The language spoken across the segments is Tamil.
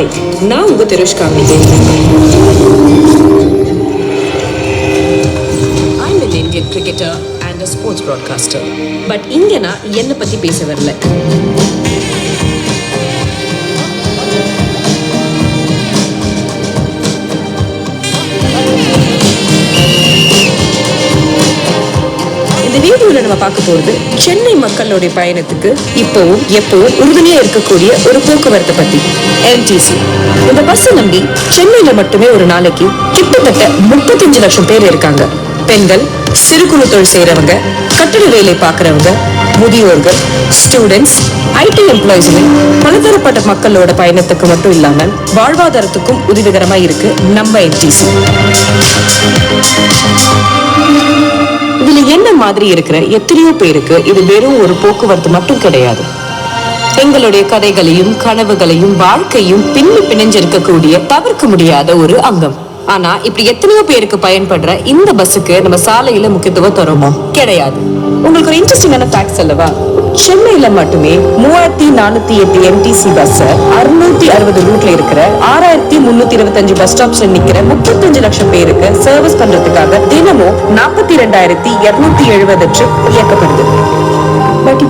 ஹாய் நான் உங்க Thirush Kamini I'm an Indian cricketer and a sports broadcaster. But இங்க நான் என்னை பத்தி பேச வரல இந்த வீடியோல நம்ம பார்க்க போறது சென்னை மக்களுடைய பயணத்துக்கு இப்பவும் எப்பவும் உறுதுணையா இருக்கக்கூடிய ஒரு போக்குவரத்தை பத்தி. என்டிசி இந்த பஸ் நம்பி சென்னையில மட்டுமே ஒரு நாளைக்கு கிட்டத்தட்ட முப்பத்தஞ்சு லட்சம் பேர் இருக்காங்க. பெண்கள் சிறு குறு தொழில் செய்யறவங்க கட்டட வேலை பார்க்கறவங்க முதியோர்கள் ஸ்டூடெண்ட்ஸ் ஐடி எம்ப்ளாயிஸ்னு பலதரப்பட்ட மக்களோட பயணத்துக்கு மட்டும் இல்லாமல் வாழ்வாதாரத்துக்கும் உதவிகரமா இருக்கு நம்ம என்டிசி இதுல என்ன மாதிரி இருக்கிற எத்தனையோ பேருக்கு இது வெறும் ஒரு போக்குவரத்து மட்டும் கிடையாது. எங்களுடைய கதைகளையும் கனவுகளையும் வாழ்க்கையும் பின்னி பிணைஞ்சிருக்கக்கூடிய தவிர்க்க முடியாத ஒரு அங்கம். ஆனா இப்படி எத்தனையோ பேருக்கு பயன்படுற இந்த பஸ்ஸுக்கு நம்ம சாலையில முக்கியத்துவம் தருமா? கிடையாது. உங்களுக்கு ஒரு இன்ட்ரெஸ்டிங்கான ஃபேக்ட் அல்லவா? சென்னையில மட்டுமே மூவாயிரத்தி நானூத்தி எட்டு எம்டிசி பஸ் அறுநூத்தி அறுபது ரூட்ல இருக்கிற ஆறாயிரத்தி முன்னூத்தி இருபத்தஞ்சு பஸ் ஸ்டாப்ஸ்ல நிக்கிற முப்பத்தஞ்சு லட்சம் பேருக்கு சர்வீஸ் பண்றதுக்காக தினமும் நாற்பத்தி ரெண்டாயிரத்தி இருநூத்தி எழுபது ட்ரிப் இயக்கப்படுது.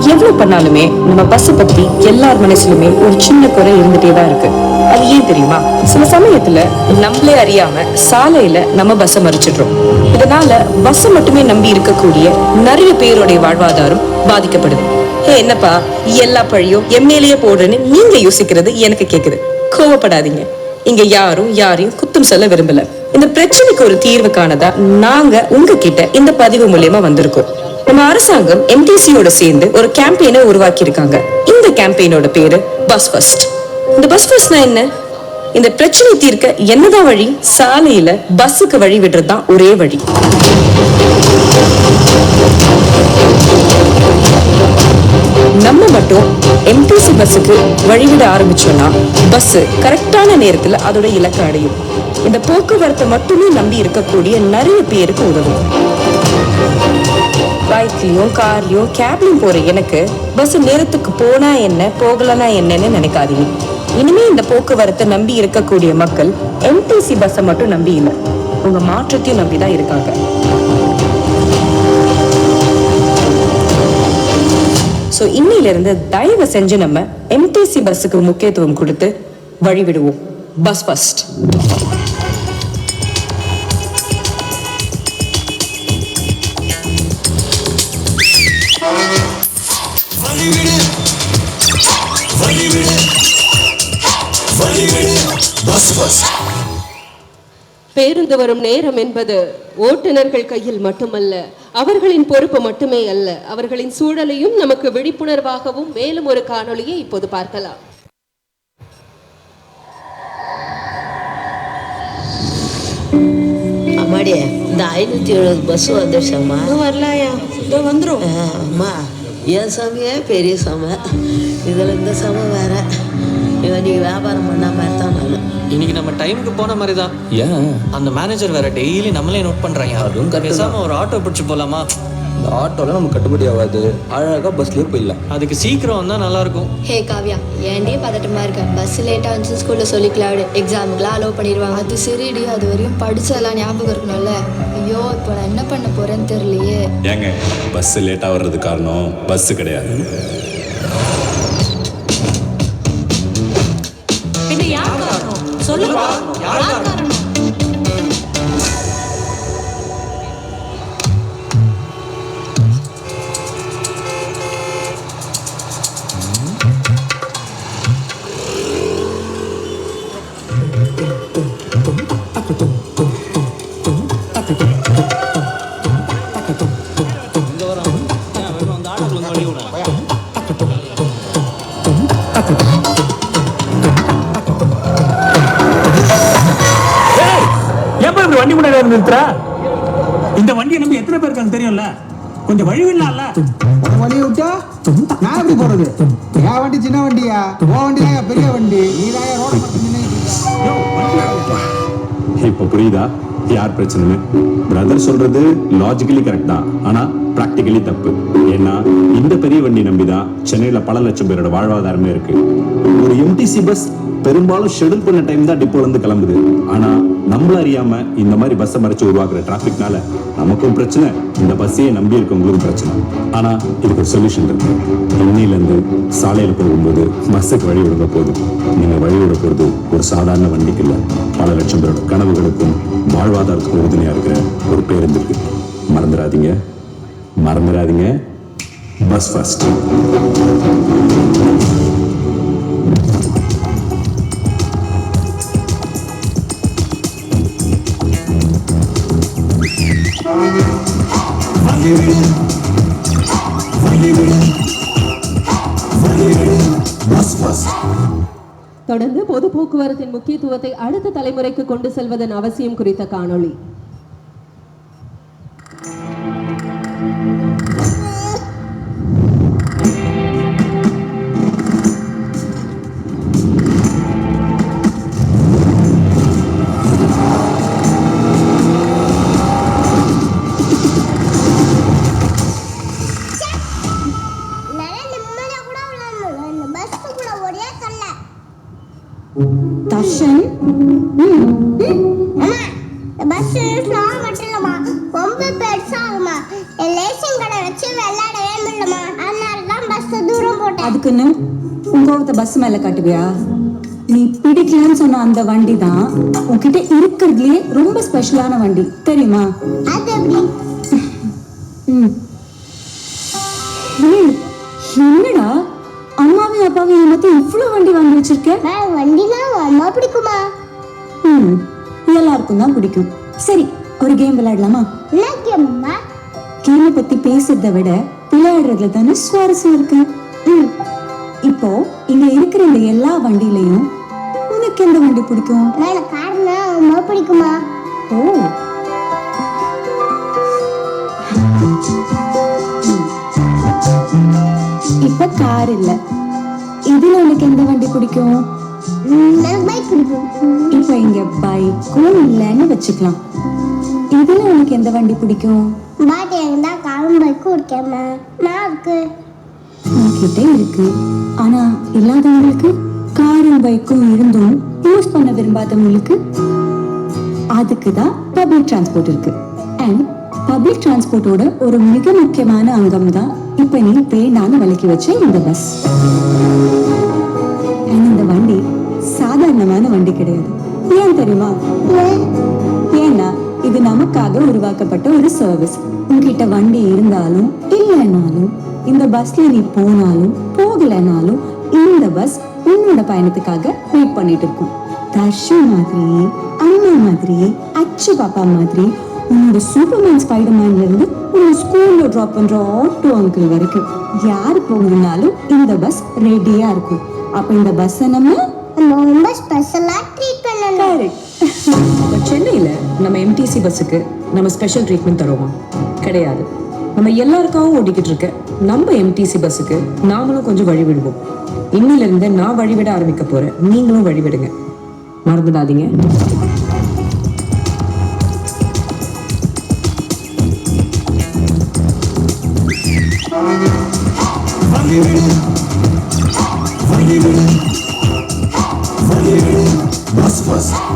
எவ்வளவு பண்ணாலுமே நம்ம பஸ் பத்தி எல்லார் மனசுலுமே ஒரு சின்ன குறை இருந்துட்டே தான் இருக்கு. அது ஏன் தெரியுமா? சில சமயத்துல நம்மளே அறியாம சாலையில நம்ம பஸ் மறிச்சிடுறோம். இதனால பஸ் மட்டுமே நம்பி இருக்கக்கூடிய நிறைய பேருடைய வாழ்வாதாரம் பாதிக்கப்படுது. ஹே என்னப்பா எல்லா பழியும் எம்எல்ஏ போடுறேன்னு நீங்க யோசிக்கிறது எனக்கு கேக்குது. கோவப்படாதீங்க. இங்க யாரும் யாரையும் குத்தம் சொல்ல விரும்பல. இந்த பிரச்சனைக்கு ஒரு தீர்வு காணதா நாங்க உங்ககிட்ட இந்த பதிவு மூலியமா வந்திருக்கோம். நம்ம அரசாங்கம் எம்டிசியோட சேர்ந்து ஒரு கேம்பெயினை உருவாக்கி இருக்காங்க இந்த கேம்பெயினோட பேரு பஸ் ஃபர்ஸ்ட் இந்த பஸ் ஃபர்ஸ்ட்னா என்ன? இந்த பிரச்சனை தீர்க்க என்னதான் வழி? சாலையில பஸ்ஸுக்கு வழி விடுறதுதான் ஒரே வழி. நம்ம மட்டும் எம்டிசி பஸ்ஸுக்கு வழிவிட ஆரம்பிச்சோம்னா பஸ் கரெக்டான நேரத்துல அதோட இலக்கை அடையும். இந்த போக்குவரத்தை மட்டுமே நம்பி இருக்கக்கூடிய நிறைய பேருக்கு உதவும். பைக்லயும் கார்லயும் கேப்லயும் போற எனக்கு பஸ் நேரத்துக்கு போனா என்ன போகலனா என்னன்னு நினைக்காதீங்க. இனிமே இந்த போக்குவரத்தை நம்பி இருக்கக்கூடிய மக்கள் எம்டிசி பஸ்ஸை மட்டும் நம்பி இல்லை. உங்க மாற்றத்தையும் நம்பி தான் இருக்காங்க. ஸோ இன்னையிலிருந்து தயவு செஞ்சு நம்ம எம்டிசி பஸ்ஸுக்கு முக்கியத்துவம் கொடுத்து வழிவிடுவோம். பஸ் ஃபர்ஸ்ட் பேருந்து வரும் நேரம் என்பது ஓட்டுநர்கள் கையில் மட்டுமல்ல அவர்களின் பொறுப்பு மட்டுமே அல்ல. அவர்களின் சூழலையும் நமக்கு விழிப்புணர்வாகவும் மேலும் ஒரு காணொளியை இப்போது பார்க்கலாம். அம்மாடி இந்த ஐநூற்றி எழுபது பஸ் வந்துடுச்சம்மா வரலையா? இதோ வந்துரும். ஆ, அம்மா என் சமையே? பெரிய சமை. இதில் இந்த சமை வேற. நீ வியாபாரம் பண்ண மாதிரி தான் நான் இன்னைக்கு நம்ம டைமுக்கு போன மாதிரி தான் ஏன்? அந்த மேனேஜர் வேற டெய்லி நம்மளே நோட் பண்றாங்க. அதுவும் பேசாம ஒரு ஆட்டோ பிடிச்சு போலாமா? இந்த ஆட்டோலாம் நமக்கு கட்டுப்படி ஆகாது. அழகாக பஸ்லேயே போயிடலாம். அதுக்கு சீக்கிரம் வந்தா நல்லா இருக்கும் ஹே காவ்யா ஏன்டி பதட்டமா இருக்க? பஸ் லேட்டாக வந்துச்சு ஸ்கூலில் சொல்லிக்கலாம் எக்ஸாமுக்குலாம் அலோவ் பண்ணிடுவாங்க. அது சரிடி அது வரையும் படிச்செல்லாம் ஞாபகம் இருக்கணும்ல ஐயோ இப்போ நான் என்ன பண்ண போறேன்னு தெரியலையே. ஏங்க பஸ் லேட்டாக வர்றது காரணம் பஸ் கிடையாது. நிறுத்துற இந்த வண்டியை நம்பி எத்தனை பேர் இருக்காங்க தெரியும்ல? கொஞ்சம் வழி விடலாம்ல? வண்டி விட்டா நான் எப்படி போறது? என் வண்டி சின்ன வண்டியா? உன் வண்டி தான் பெரிய வண்டி? நீ தான் ரோட இப்போ புரியுதா? யார் பிரச்சனைன்னு? பிரதர் சொல்றது லாஜிக்கலி கரெக்ட் தான். ஆனா ப்ராக்டிக்கலி தப்பு. ஏன்னா இந்த பெரிய வண்டி நம்பி தான் சென்னையில பல லட்சம் பேரோட வாழ்வாதாரமே இருக்கு. ஒரு எம்டிசி பஸ் பெரும்பாலும் ஷெடியூல் பண்ண டைம் தான் டிப்போல இருந்து கிளம்புது. ஆனா நம்மள அறியாம இந்த மாதிரி பஸ்ஸை மறைச்சு உருவாக்குற டிராபிக்னால நமக்கும் பிரச்சனை. இந்த பஸ்ஸையே நம்பி இருக்கவங்களுக்கும் பிரச்சனை. ஆனா இதுக்கு ஒரு சொல்யூஷன் இருக்கு. இன்னையில இருந்து சாலையில போகும்போது பஸ்ஸுக்கு வழி விடுங்க போதும். நீங்க வழி விட போறது ஒரு சாதாரண வண்டிக்கு இல்ல. பல லட்சம் பேரோட கனவுகளுக்கும் வாழ்வாதாரத்துக்கும் உறுதுணையா இருக்கிற ஒரு பேருந்துக்கு மறந்துடாதீங்க. மறந்துடாதீங்க. பஸ் ஃபர்ஸ்ட் தொடர்ந்து பொது போக்குவரத்தின் முக்கியத்துவத்தை அடுத்த தலைமுறைக்கு கொண்டு செல்வதன் அவசியம் குறித்த காணொளி. தர்ஷன்? பஸ் ஸ்லாங் மட்டும் இல்லம்மா. ரொம்ப பெருசாகுமா லேசிங் கடை வச்சு விளையாடவே அதனால தான் பஸ் தூரம் போட்டேன். அதுக்குன்னு உங்க கோவத்தை பஸ் மேல காட்டுவியா? நீ பிடிக்கலன்னு சொன்ன அந்த வண்டி தான் உன்கிட்ட இருக்கிறதுலயே ரொம்ப ஸ்பெஷலான வண்டி. தெரியுமா? அது எப்படி? என்னடா? அம்மாவையும் அப்பாவையும் ஏமாத்தி இவ்வளவு வண்டி வாங்கி வச்சிருக்க? நான் வண்டினா அம்மா பிடிக்குமா? ம், எல்லாருக்கும் தான் பிடிக்கும். சரி ஒரு கேம் விளையாடலாமா? கேமை பத்தி பேசுறதை விட விளையாடுறதுல தானே சுவாரஸ்யம் இருக்கு. இப்போ இங்க இருக்கிற இந்த எல்லா வண்டியிலையும் உனக்கு எந்த வண்டி பிடிக்கும்? பிடிக்குமா? ஓ. இப்ப கார் இல்ல. இதுல உனக்கு எந்த வண்டி பிடிக்கும்? இப்ப இங்க பைக்கும் இல்லைன்னு வச்சுக்கலாம். இதுல உனக்கு எந்த வண்டி பிடிக்கும்? பாட்டி எனக்கு தான் காரும் பைக்கும் இருக்கேம்மா நான் இருக்கு. உன்கிட்ட இருக்கு. ஆனா இல்லாதவங்களுக்கு காரும் பைக்கும் இருந்தும் யூஸ் பண்ண விரும்பாதவங்களுக்கு அதுக்கு தான் பப்ளிக் டிரான்ஸ்போர்ட் இருக்கு. அண்ட் பப்ளிக் டிரான்ஸ்போர்ட்டோட ஒரு மிக முக்கியமான அங்கம் தான் இப்ப நீ வேண்டான்னு விலக்கி வச்ச இந்த பஸ் சாதாரணமான வண்டி கிடையாது. ஏன் தெரியுமா? ஏன்னா இது நமக்காக உருவாக்கப்பட்ட ஒரு சர்வீஸ் உங்ககிட்ட வண்டி இருந்தாலும் இல்லைனாலும் இந்த பஸ்ல நீ போனாலும் போகலைனாலும் இந்த பஸ் உன்னோட பயணத்துக்காக வெயிட் பண்ணிட்டு இருக்கும். தர்ஷு மாதிரி அண்ணா மாதிரி அச்சு பாப்பா மாதிரி உன்னோட சூப்பர்மேன் ஸ்பைடர்மேன்ல இருந்து உன்னோட ஸ்கூல்ல டிராப் பண்ற ஆட்டோ அங்கிள் வரைக்கும் யார் போகணும்னாலும் இந்த பஸ் ரெடியா இருக்கும். அப்ப இந்த பஸ் நம்ம நம்ம ரொம்ப ஸ்பெஷலா ட்ரீட் பண்ணணும். இப்ப சென்னையில நம்ம எம்டிசி பஸ்ஸுக்கு நம்ம ஸ்பெஷல் ட்ரீட்மெண்ட் தருவோமா? கிடையாது. நம்ம எல்லாருக்காகவும் ஓடிக்கிட்டு இருக்க நம்ம எம்டிசி பஸ்ஸுக்கு நாமளும் கொஞ்சம் வழி விடுவோம் இன்னில இருந்து நான் வழிவிட ஆரம்பிக்க போறேன். நீங்களும் வழிவிடுங்க. மறந்துடாதீங்க. வழிவிடு. வழிவிடு. வழிவிடு பஸ் பஸ்